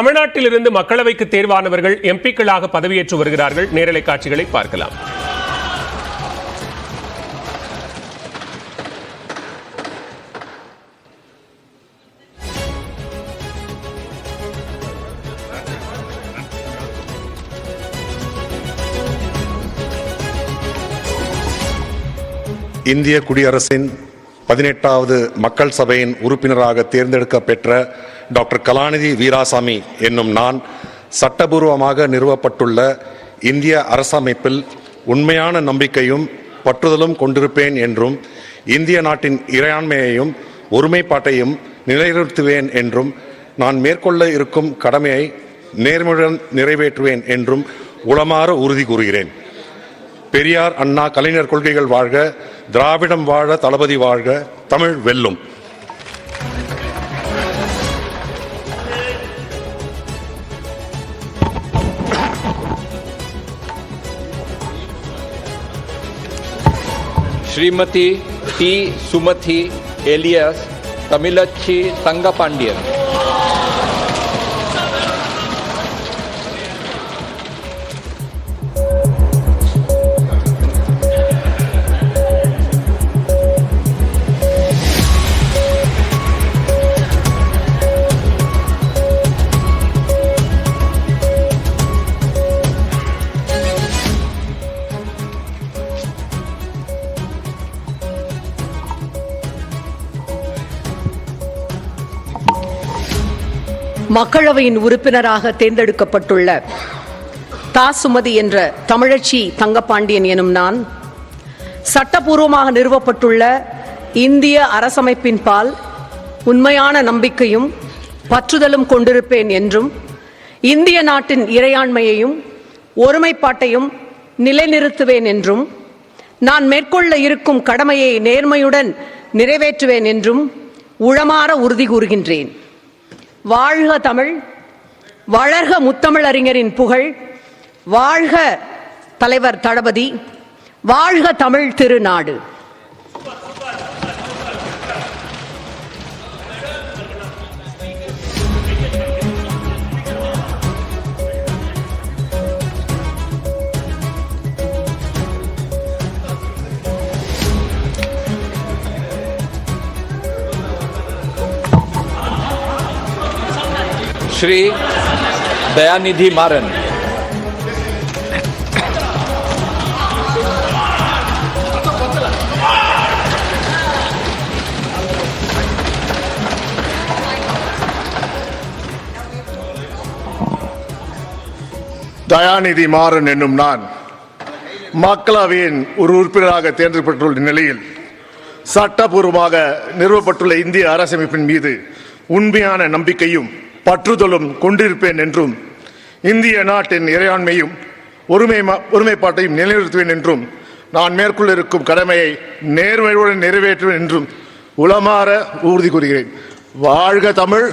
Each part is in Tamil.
தமிழ்நாட்டிலிருந்து மக்களவைக்கு தேர்வானவர்கள் எம்பிக்களாக பதவியேற்று வருகிறார்கள். நேரலை காட்சிகளை பார்க்கலாம். இந்திய குடியரசின் பதினெட்டாவது மக்கள் சபையின் உறுப்பினராக தேர்ந்தெடுக்க பெற்ற டாக்டர் கலாநிதி வீராசாமி என்னும் நான் சட்டபூர்வமாக நிறுவப்பட்டுள்ள இந்திய அரசமைப்பில் உண்மையான நம்பிக்கையும் பற்றுதலும் கொண்டிருப்பேன் என்றும் இந்திய நாட்டின் இறையாண்மையையும் ஒருமைப்பாட்டையும் நிலைநிறுத்துவேன் என்றும் நான் மேற்கொள்ள இருக்கும் கடமையை நேர்மையுடன் நிறைவேற்றுவேன் என்றும் உளமாற உறுதி கூறுகிறேன். பெரியார் அண்ணா கலைஞர் கொள்கைகள் வாழ்க திராவிடம் வாழ தளபதி வாழ்க தமிழ் வெல்லும். श्रीमती टी. सुमथी एलियस तमिलच्छी तंगपांडियन. மக்களவையின் உறுப்பினராக தேர்ந்தெடுக்கப்பட்டுள்ள தா. சுமதி என்ற தமிழச்சி தங்கப்பாண்டியன் எனும் நான் சட்டபூர்வமாக நிறுவப்பட்டுள்ள இந்திய அரசமைப்பின் பால் உண்மையான நம்பிக்கையும் பற்றுதலும் கொண்டிருப்பேன் என்றும் இந்திய நாட்டின் இறையாண்மையையும் ஒருமைப்பாட்டையும் நிலைநிறுத்துவேன் என்றும் நான் மேற்கொள்ள இருக்கும் கடமையை நேர்மையுடன் நிறைவேற்றுவேன் என்றும் உளமாற உறுதி கூறுகின்றேன். வாழ்க தமிழ் வளர்க முத்தமிழறிஞரின் புகழ் வாழ்க தலைவர் தளபதி வாழ்க தமிழ் திருநாடு. ஸ்ரீ தயாநிதி மாறன் தயாநிதி மாறன் என்னும் நான் மக்களவையின் ஒரு உறுப்பினராக தேர்ந்தெடுக்கப்பட்டுள்ள நிலையில் சட்டபூர்வமாக நிறுவப்பட்டுள்ள இந்திய அரசமைப்பின் மீது உண்மையான நம்பிக்கையும் பற்றுதலும் கொண்டிருப்பேன் என்றும் இந்திய நாட்டின் இறையாண்மையும் ஒருமை ஒருமைப்பாட்டையும் நிலைநிறுத்துவேன் என்றும் நான் மேற்கொள்ள இருக்கும் கடமையை நேர்மையுடன் நிறைவேற்றுவேன் என்றும் உளமாற உறுதி கூறுகிறேன். வாழ்க தமிழ்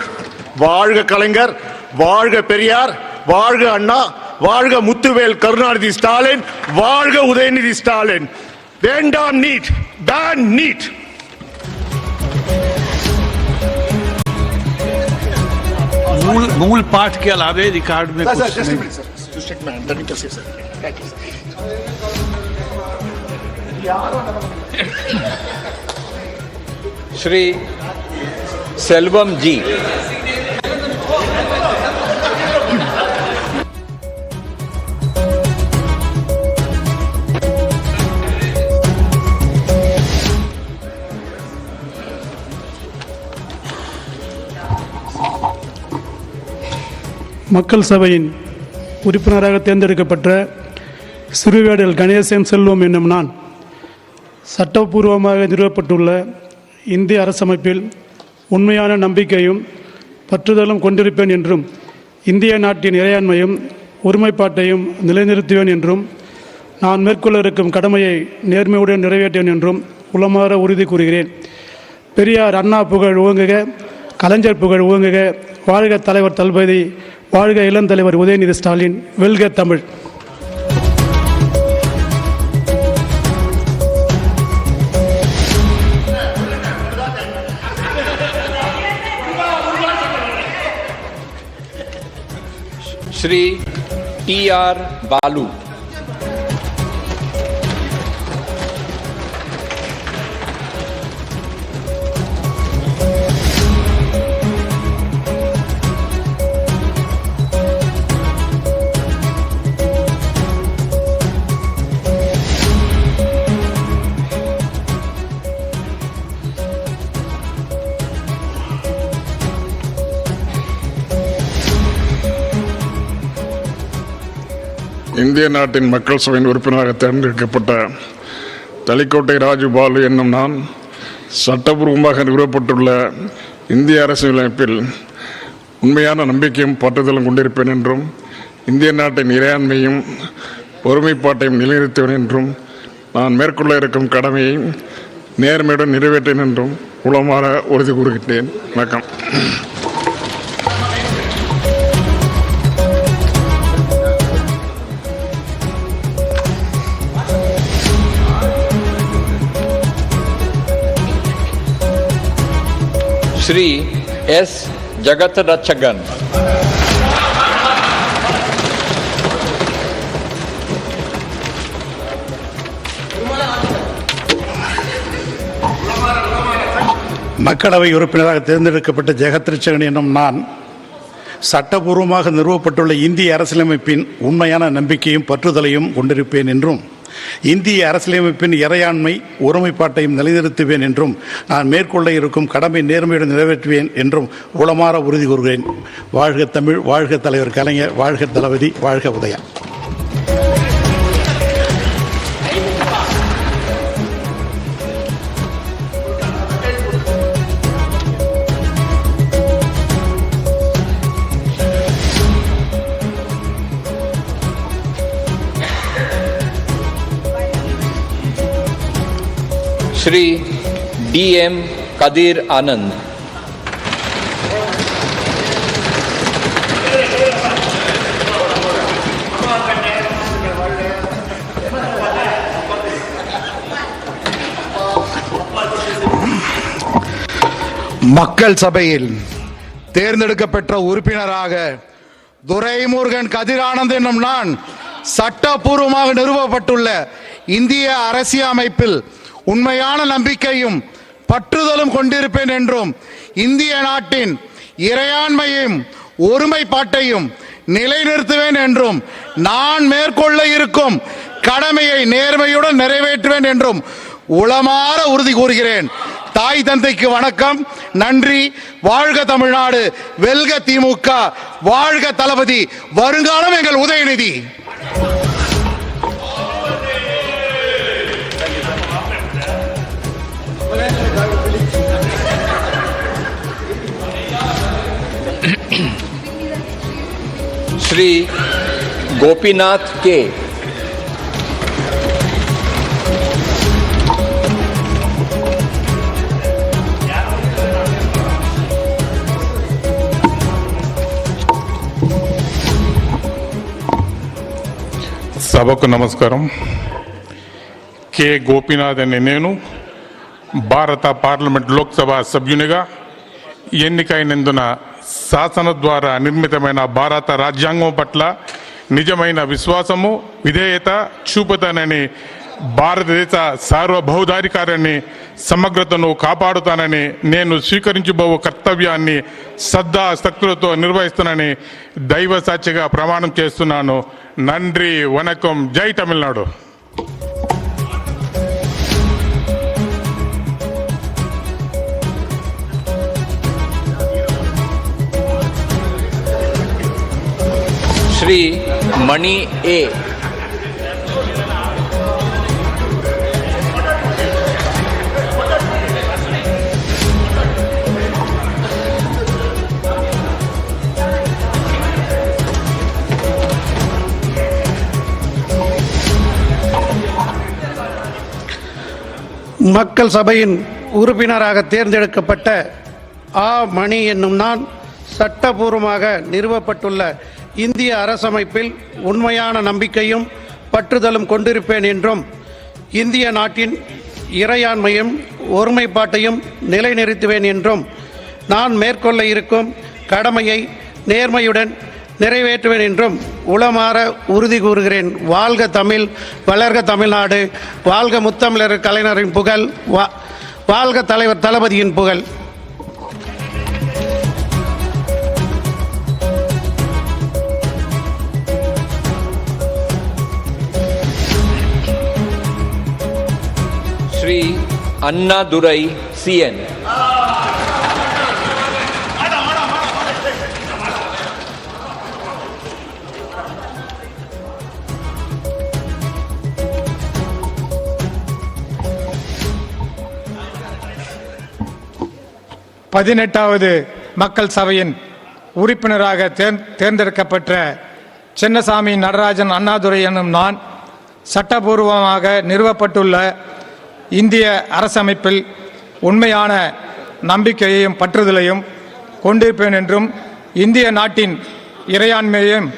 வாழ்க கலைஞர் வாழ்க பெரியார் வாழ்க அண்ணா வாழ்க முத்துவேல் கருணாநிதி ஸ்டாலின் வாழ்க உதயநிதி ஸ்டாலின். வேண்டாம் நீட் பேன் நீட். मूल मूल पाठ के अलावे रिकॉर्ड में कुछ नहीं। श्री सेल्वम जी மக்கள் சபையின் உறுப்பினராக தேர்ந்தெடுக்கப்பட்ட சிறுவேடல் கணேசன் செல்வம் என்னும் நான் சட்டபூர்வமாக நிறுவப்பட்டுள்ள இந்திய அரசமைப்பில் உண்மையான நம்பிக்கையும் பற்றுதலும் கொண்டிருப்பேன் என்றும் இந்திய நாட்டின் இறையாண்மையும் ஒருமைப்பாட்டையும் நிலைநிறுத்துவேன் என்றும் நான் மேற்கொள்ள இருக்கும் கடமையை நேர்மையுடன் நிறைவேற்றேன் என்றும் உளமாற உறுதி கூறுகிறேன். பெரியார் அண்ணா புகழ் ஓங்குக கலைஞர் புகழ் ஓங்குக வாழ்க தலைவர் தளபதி வாழ்க இளந்தலைவர் உதயநிதி ஸ்டாலின் வெல்க தமிழ் श्री टी आर बालू இந்திய நாட்டின் மக்கள் சபையின் உறுப்பினராக தேர்ந்தெடுக்கப்பட்ட தலிக்கோட்டை ராஜு பாலு என்னும் நான் சட்டபூர்வமாக நிறுவப்பட்டுள்ள இந்திய அரசியலமைப்பில் உண்மையான நம்பிக்கையும் பற்றுதலும் கொண்டிருப்பேன் என்றும் இந்திய நாட்டின் இறையாண்மையும் ஒருமைப்பாட்டையும் நிலைநிறுத்துவேன் என்றும் நான் மேற்கொள்ள இருக்கும் கடமையை நேர்மையுடன் நிறைவேற்றேன் என்றும் உளமாற உறுதி கூறுகின்றேன். வணக்கம். ஸ்ரீ எஸ் ஜகத் ரட்சகன் மக்களவை உறுப்பினராக தேர்ந்தெடுக்கப்பட்ட ஜெகத் ரட்சகன் எனும் நான் சட்டபூர்வமாக நிறுவப்பட்டுள்ள இந்திய அரசியலமைப்பின் உண்மையான நம்பிக்கையும் பற்றுதலையும் கொண்டிருப்பேன் என்றும் இந்திய அரசியலமைப்பின் இறையாண்மை ஒருமைப்பாட்டையும் நிலைநிறுத்துவேன் என்றும் நான் மேற்கொள்ள இருக்கும் கடமை நேர்மையுடன் நிறைவேற்றுவேன் என்றும் உளமாற உறுதி கூறுகிறேன். வாழ்க தமிழ் வாழ்க தலைவர் கலைஞர் வாழ்க தளபதி வாழ்க உதயா. श्री डी एम कदीर आनंद மக்கள் சபையில் தேர்ந்தெடுக்கப்பட்ட உறுப்பினராக துரைமுருகன் கதிரானந்த் என்னும் நான் சட்டபூர்வமாக நிறுவப்பட்டுள்ள இந்திய அரசியலமைப்பில் உண்மையான நம்பிக்கையும் பற்றுதலும் கொண்டிருப்பேன் என்றும் இந்திய நாட்டின் இறையாண்மையும் ஒருமைப்பாட்டையும் நிலைநிறுத்துவேன் என்றும் நான் மேற்கொள்ள இருக்கும் கடமையை நேர்மையுடன் நிறைவேற்றுவேன் என்றும் உளமாற உறுதி கூறுகிறேன். தாய் தந்தைக்கு வணக்கம். நன்றி. வாழ்க தமிழ்நாடு. வெல்க திமுக. வாழ்க தளபதி. வருங்காலம் எங்கள் உதயநிதி. శ్రీ గోపీనాథ్ కే. సభకు నమస్కారం. కే గోపీనాథ్ అనే నేను భారత పార్లమెంట్ లోక్సభ సభ్యునిగా ఎన్నికైనందున శాసన ద్వారా నిర్మితమైన భారత రాజ్యాంగం పట్ల నిజమైన విశ్వాసము విధేయత చూపుతానని భారతదేశ సార్వభౌధాధికారాన్ని సమగ్రతను కాపాడుతానని నేను స్వీకరించబో కర్తవ్యాన్ని శ్రద్ధా శక్తులతో నిర్వహిస్తానని దైవ సాక్షిగా ప్రమాణం చేస్తున్నాను. నండ్రి వనకం. జై తమిళనాడు. શ્રી மணி ஏ. மக்கள் சபையின் உறுப்பினராக தேர்ந்தெடுக்கப்பட்ட ஆ மணி என்னும் நான் சட்டபூர்வமாக நிறுவப்பட்டுள்ள இந்திய அரசமைப்பில் உண்மையான நம்பிக்கையும் பற்றுதலும் கொண்டிருப்பேன் என்றும் இந்திய நாட்டின் இறையாண்மையும் ஒருமைப்பாட்டையும் நிலைநிறுத்துவேன் என்றும் நான் மேற்கொள்ள இருக்கும் கடமையை நேர்மையுடன் நிறைவேற்றுவேன் என்றும் உளமாற உறுதி கூறுகிறேன். வாழ்க தமிழ் வளர்க தமிழ்நாடு வாழ்க முத்தமிழர் கலைஞரின் புகழ் வா- வாழ்க தலைவர் தளபதியின் புகழ். அண்ணாதுரை சிஎன் பதினெட்டாவது மக்கள் சபையின் உறுப்பினராக தேர் தேர்ந்தெடுக்கப்பட்ட சின்னசாமி நடராஜன் அண்ணாதுரை எனும் நான் சட்டபூர்வமாக நிறுவப்பட்டுள்ள இந்திய அரசமைப்பில் உண்மையான நம்பிக்கையையும் பற்றுதலையும் கொண்டிருப்பேன் என்றும் இந்திய நாட்டின் இறையாண்மையையும்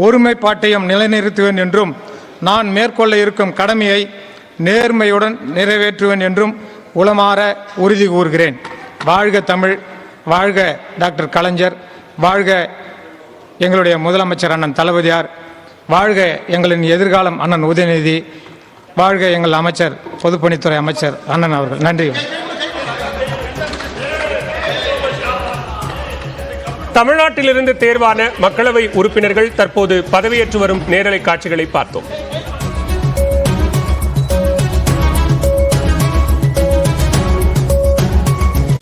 ஒருமைப்பாட்டையும் நிலைநிறுத்துவேன் என்றும் நான் மேற்கொள்ள இருக்கும் கடமையை நேர்மையுடன் நிறைவேற்றுவேன் என்றும் உளமாற உறுதி கூறுகிறேன். வாழ்க தமிழ் வாழ்க டாக்டர் கலைஞர் வாழ்க எங்களுடைய முதலமைச்சர் அண்ணன் தளபதியார் வாழ்க எங்களின் எதிர்காலம் அண்ணன் உதயநிதி வாழ்க எங்கள் அமைச்சர் பொதுப்பணித்துறை அமைச்சர் அண்ணன் அவர்கள். நன்றி. தமிழ்நாட்டிலிருந்து தேர்வான மக்களவை உறுப்பினர்கள் தற்போது பதவியேற்று வரும் நேரலை காட்சிகளை பார்த்தோம்.